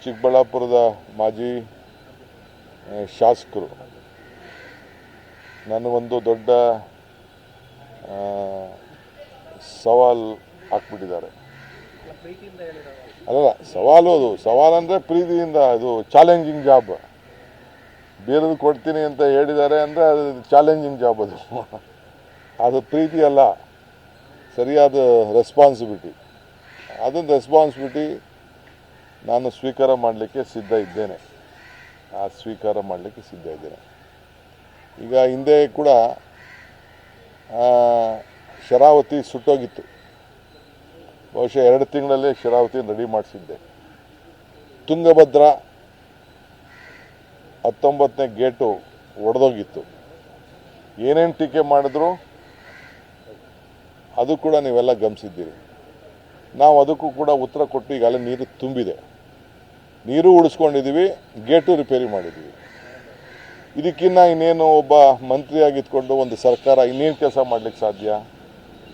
ಚಿಕ್ಕಬಳ್ಳಾಪುರದ ಮಾಜಿ ಶಾಸಕರು. ನನಗೊಂದು ದೊಡ್ಡ ಸವಾಲ್ ಹಾಕ್ಬಿಟ್ಟಿದ್ದಾರೆ. ಅಲ್ಲ ಸವಾಲು ಅದು. ಸವಾಲು ಅಂದರೆ ಪ್ರೀತಿಯಿಂದ ಅದು ಚಾಲೆಂಜಿಂಗ್ ಜಾಬ್ ಬೇರೆದು ಕೊಡ್ತೀನಿ ಅಂತ ಹೇಳಿದ್ದಾರೆ ಅಂದರೆ ಅದು ಚಾಲೆಂಜಿಂಗ್ ಜಾಬ್ ಅದು. ಅದು ಪ್ರೀತಿ ಅಲ್ಲ. ಸರಿಯಾದ ರೆಸ್ಪಾನ್ಸಿಬಿಲಿಟಿ ಅದೊಂದು ರೆಸ್ಪಾನ್ಸಿಬಿಲಿಟಿ ನಾನು ಸ್ವೀಕಾರ ಮಾಡಲಿಕ್ಕೆ ಸಿದ್ಧ ಇದ್ದೇನೆ. ಆ ಸ್ವೀಕಾರ ಮಾಡಲಿಕ್ಕೆ ಸಿದ್ಧ ಇದ್ದೇನೆ. ಈಗ ಹಿಂದೆ ಕೂಡ ಶರಾವತಿ ಸುಟ್ಟೋಗಿತ್ತು. ಬಹುಶಃ ಎರಡು ತಿಂಗಳಲ್ಲೇ ಶರಾವತಿ ರೆಡಿ ಮಾಡಿಸಿದ್ದೆ. ತುಂಗಭದ್ರಾ ಹತ್ತೊಂಬತ್ತನೇ ಗೇಟು ಒಡೆದೋಗಿತ್ತು. ಏನೇನು ಟೀಕೆ ಮಾಡಿದ್ರು? ಅದು ಕೂಡ ನೀವೆಲ್ಲ ಗಮನಿಸಿದ್ದೀರಿ. ನಾವು ಅದಕ್ಕೂ ಕೂಡ ಉತ್ತರ ಕೊಟ್ಟು ಈಗಾಗಲೇ ನೀರು ತುಂಬಿದೆ. ನೀರು ಉಳಿಸ್ಕೊಂಡಿದ್ದೀವಿ, ಗೇಟು ರಿಪೇರಿ ಮಾಡಿದ್ದೀವಿ. ಇದಕ್ಕಿನ್ನ ಇನ್ನೇನು ಒಬ್ಬ ಮಂತ್ರಿಯಾಗಿದ್ಕೊಂಡು ಒಂದು ಸರ್ಕಾರ ಇನ್ನೇನು ಕೆಲಸ ಮಾಡ್ಲಿಕ್ಕೆ ಸಾಧ್ಯ?